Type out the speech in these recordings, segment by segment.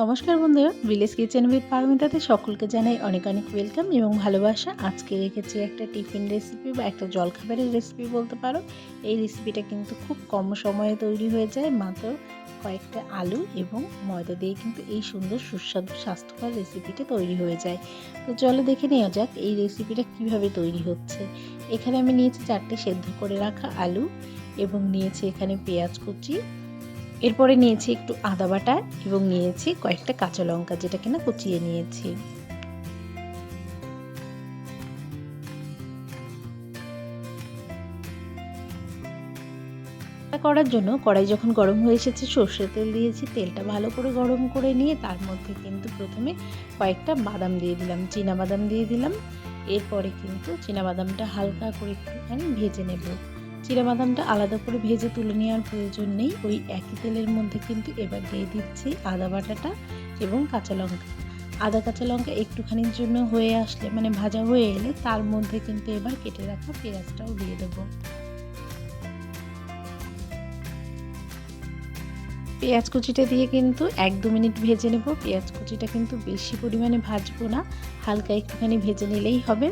নমস্কার বন্ধুরা village kitchen with পারমিতাতে সকলকে জানাই অনেক অনেক ওয়েলকাম এবং ভালোবাসা। আজকে রেখেছি একটা টিফিন রেসিপি বা একটা জলখাবারের রেসিপি বলতে পারো। এই রেসিপিটা কিন্তু খুব কম সময়ে তৈরি হয়ে যায়, মাত্র কয়েকটা আলু এবং ময়দা দিয়ে কিন্তু এই সুন্দর সুস্বাদু স্বাস্থ্যকর রেসিপিটা তৈরি হয়ে যায়। তো চলো দেখে নেওয়া যাক এই রেসিপিটা কীভাবে তৈরি হচ্ছে। এখানে আমি নিয়েছি চারটে সেদ্ধ করে রাখা আলু এবং নিয়েছি এখানে পেঁয়াজ কুচি এরপরে নিয়েছি একটু আদা বাটা এবং নিয়েছি কয়েকটা কাঁচা লঙ্কা, যেটা কিনা কুচিয়ে নিয়েছি। করার জন্য কড়াই যখন গরম হয়ে এসেছে, সর্ষের তেল দিয়েছি, তেলটা ভালো করে গরম করে নিয়ে তার মধ্যে কিন্তু প্রথমে কয়েকটা বাদাম দিয়ে দিলাম, চীনা বাদাম দিয়ে দিলাম। এরপরে কিন্তু চীনা বাদামটা হালকা করে একটুখানি ভেজে নেব। বাদামটা আলাদা করে ভেজে তুলে নেওয়ার প্রয়োজন নেই। ওই একই তেলের মধ্যে কিন্তু এবার দিয়ে দিচ্ছি আদা বাটাটা এবং কাঁচা লঙ্কা। আদা, কাঁচা লঙ্কা একটুখানির জন্য হয়ে আসলে মানে ভাজা হয়ে এলে তার মধ্যে কিন্তু এবার কেটে রাখা পেঁয়াজটাও দিয়ে দেবো। পেঁয়াজ কুচিটা দিয়ে কিন্তু এক দু মিনিট ভেজে নেব। পেঁয়াজ কুচিটা কিন্তু বেশি পরিমাণে ভাজবো না, হালকা একটুখানি ভেজে নিলেই হবে।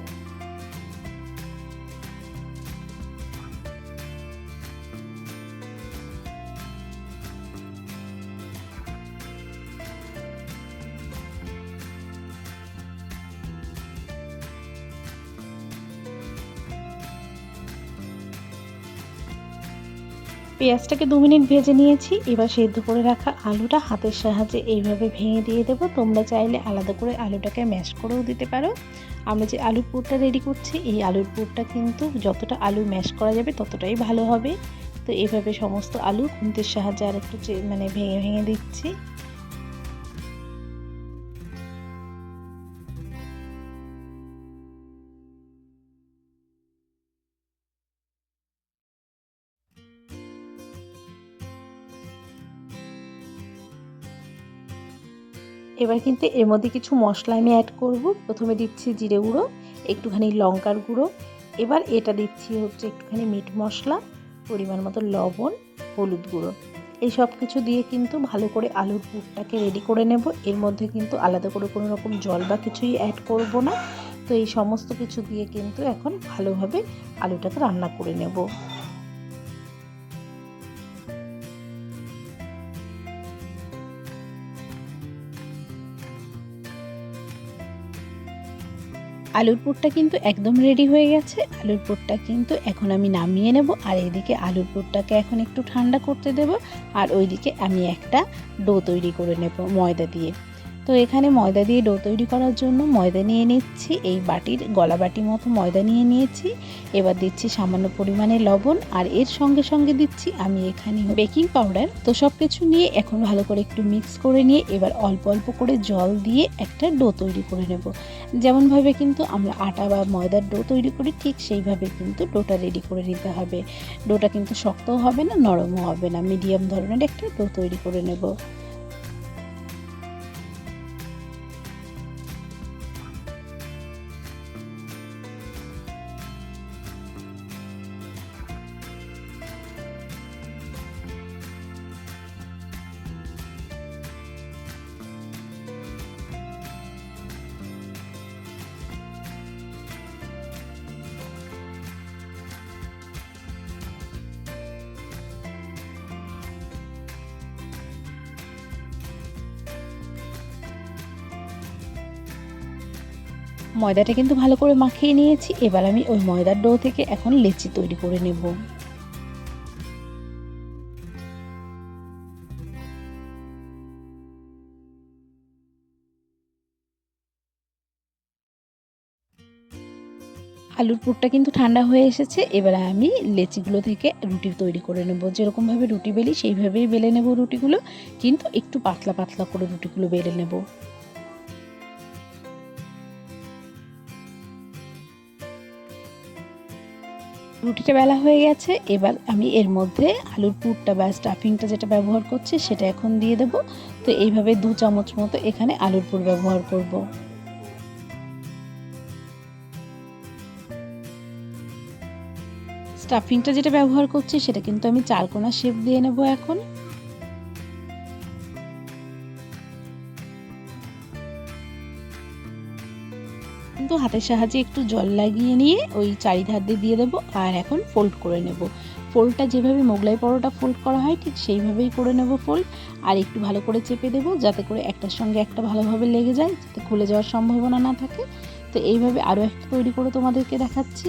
পেঁয়াজটাকে দু মিনিট ভেজে নিয়েছি। এবার সেদ্ধ করে রাখা আলুটা হাতের সাহায্যে এইভাবে ভেঙে দিয়ে দেবো। তোমরা চাইলে আলাদা করে আলুটাকে ম্যাশ করেও দিতে পারো। আমরা যে আলুর পুরটা রেডি করছি, এই আলুর পুরটা কিন্তু যতটা আলু ম্যাশ করা যাবে ততটাই ভালো হবে। তো এইভাবে সমস্ত আলু খুন্তির সাহায্যে আর একটু মানে ভেঙে ভেঙে দিচ্ছি। এবার কিন্তু এর মধ্যে কিছু মশলা আমি অ্যাড করব। প্রথমে দিচ্ছি জিরে গুঁড়ো, একটুখানি লঙ্কার গুঁড়ো। এবার এটা দিচ্ছি হচ্ছে একটুখানি মিট মশলা, পরিমাণ মতো লবণ, হলুদ গুঁড়ো। এই সব কিছু দিয়ে কিন্তু ভালো করে আলুর পুরটাকে রেডি করে নেব। এর মধ্যে কিন্তু আলাদা করে কোনো রকম জল বা কিছুই অ্যাড করব না। তো এই সমস্ত কিছু দিয়ে কিন্তু এখন ভালোভাবে আলুটাকে রান্না করে নেব। আলুর পুরটা কিন্তু একদম রেডি হয়ে গেছে। আলুর পুরটা কিন্তু এখন আমি নামিয়ে নেব আর এইদিকে আলুর পুরটাকে এখন একটু ঠান্ডা করতে দেব। আর ওইদিকে আমি একটা ডো তৈরি করে নেব ময়দা দিয়ে। তো এখানে ময়দা দিয়ে ডো তৈরি করার জন্য ময়দা নিয়ে নিচ্ছি, এই বাটির, গলা বাটি মতো ময়দা নিয়ে নিয়েছি। এবার দিচ্ছি সামান্য পরিমাণে লবণ আর এর সঙ্গে সঙ্গে দিচ্ছি আমি এখানে বেকিং পাউডার। তো সব কিছু নিয়ে এখন ভালো করে একটু মিক্স করে নিয়ে এবার অল্প অল্প করে জল দিয়ে একটা ডো তৈরি করে নেব। যেমনভাবে কিন্তু আমরা আটা বা ময়দার ডো তৈরি করি, ঠিক সেইভাবে কিন্তু ডোটা রেডি করে নিতে হবে। ডোটা কিন্তু শক্তও হবে না, নরমও হবে না, মিডিয়াম ধরনের একটা ডো তৈরি করে নেব। ময়দাটা কিন্তু ভালো করে মাখিয়ে নিয়েছি। এবার আমি ওই ময়দার ডো থেকে এখন লেচি তৈরি করে নেব। আলুর পুরটা কিন্তু ঠান্ডা হয়ে এসেছে। এবার আমি লেচিগুলো থেকে রুটি তৈরি করে নেব। যেরকমভাবে রুটি বেলি, সেইভাবেই বেলে নেব রুটিগুলো। কিন্তু একটু পাতলা পাতলা করে রুটিগুলো বেলে নেব। রুটিটা বেলা হয়ে গেছে, এবার আমি এর মধ্যে আলুর পুরটা বা স্টাফিংটা যেটা ব্যবহার করছি সেটা এখন দিয়ে দেব। তো এইভাবে দু চামচ মতো এখানে আলুর পুর ব্যবহার করব। স্টাফিংটা যেটা ব্যবহার করছি সেটা কিন্তু আমি চারকোনা শেপ দিয়ে নেব এখন। কিন্তু হাতের সাহায্যে একটু জল লাগিয়ে নিয়ে ওই চারিধার দিয়ে দিয়ে দেবো আর এখন ফোল্ড করে নেব। ফোল্ডটা যেভাবে মোগলাই পরোটা ফোল্ড করা হয়, ঠিক সেইভাবেই করে নেব ফোল্ড আর একটু ভালো করে চেপে দেব যাতে করে একটার সঙ্গে একটা ভালোভাবে লেগে যায়, যাতে খুলে যাওয়ার সম্ভাবনা না থাকে। তো এইভাবে আরও একটা তৈরি করে তোমাদেরকে দেখাচ্ছি।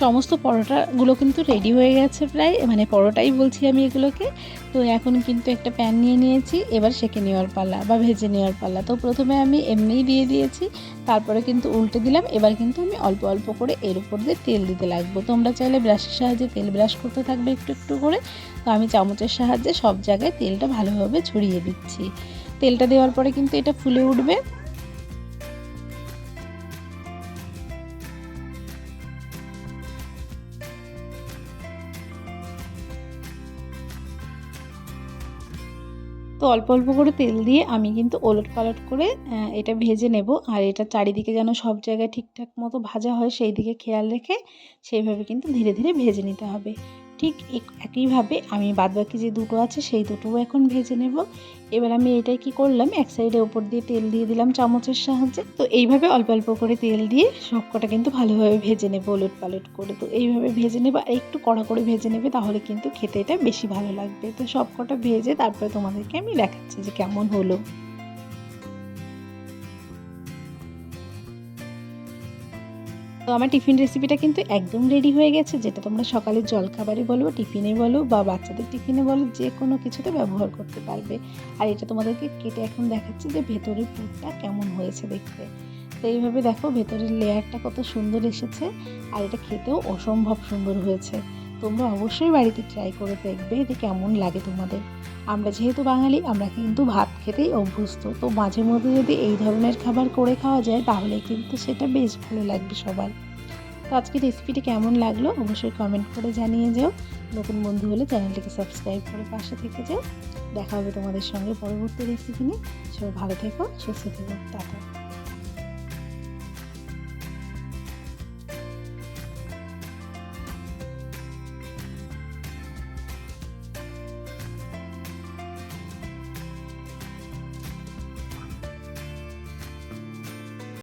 সমস্ত পরোটাগুলো কিন্তু রেডি হয়ে গেছে প্রায়। মানে পরোটাই বলছি আমি এগুলোকে। তো এখন কিন্তু একটা প্যান নিয়ে নিয়েছি, এবার সেঁকে নেওয়ার পালা বা ভেজে নেওয়ার পালা তো প্রথমে আমি এমনিই দিয়ে দিয়েছি, তারপরে কিন্তু উল্টে দিলাম। এবার কিন্তু আমি অল্প অল্প করে এর উপর দিয়ে তেল দিতে লাগবো। তোমরা চাইলে ব্রাশের সাহায্যে তেল ব্রাশ করতে থাকবে একটু একটু করে। তো আমি চামচের সাহায্যে সব জায়গায় তেলটা ভালোভাবে ছড়িয়ে দিচ্ছি। তেলটা দেওয়ার পরে কিন্তু এটা ফুলে উঠবে। তো অল্প অল্প করে তেল দিয়ে আমি কিন্তু ওলট পালট করে এটা ভেজে নেব। আর এটা চারিদিকে যেন সব জায়গায় ঠিকঠাক মতো ভাজা হয় সেই দিকে খেয়াল রেখে সেইভাবে কিন্তু ধীরে ধীরে ভেজে নিতে হবে। ঠিক এক- একইভাবে আমি বাদবাকি যে দুটো আছে সেই দুটোও এখন ভেজে নেব। এবার আমি এটাই কি করলাম? এক সাইডে ওপর দিয়ে তেল দিয়ে দিলাম চামচের সাহায্যে। তো এইভাবে অল্প অল্প করে তেল দিয়ে সবকটা কিন্তু ভালোভাবে ভেজে নেব, ওলট পালট করে। তো এইভাবে ভেজে নেবে, আর একটু কড়া করে ভেজে নেবে, তাহলে কিন্তু খেতে এটা বেশি ভালো লাগবে। তো সবকটা ভেজে তারপরে তোমাদেরকে আমি দেখাচ্ছি যে কেমন হলো। তো আমার টিফিন রেসিপিটা কিন্তু একদম রেডি হয়ে গেছে, যেটা তোমরা সকালের জলখাবারে বলো, টিফিনে বলো বা বাচ্চাদের টিফিনে বলো, যে কোনো কিছুতে ব্যবহার করতে পারবে। আর এটা তোমাদেরকে কেটে এখন দেখাচ্ছি যে ভেতরের পুরটা কেমন হয়েছে দেখতে। তো এইভাবে দেখো ভেতরের লেয়ারটা কত সুন্দর এসেছে, আর এটা খেতেও অসম্ভব সুন্দর হয়েছে। তোমরা অবশ্যই বাড়িতে ট্রাই করে দেখবে এটা কেমন লাগে তোমাদের। আমরা যেহেতু বাঙালি, আমরা কিন্তু ভাত খেতেই অভ্যস্ত। তো মাঝে মধ্যে যদি এই ধরনের খাবার করে খাওয়া যায়, তাহলে কিন্তু সেটা বেশ ভালো লাগবে সবার। তো আজকে রেসিপিটি কেমন লাগল অবশ্যই কমেন্ট করে জানিয়ে যাও। নতুন বন্ধু হলে চ্যানেলটিকে সাবস্ক্রাইব করে পাশে থেকে যাও। দেখা হবে তোমাদের সঙ্গে পরবর্তী রেসিপি নিয়ে। সবাই ভালো থেকো, সুস্থ থেকো, টাটা।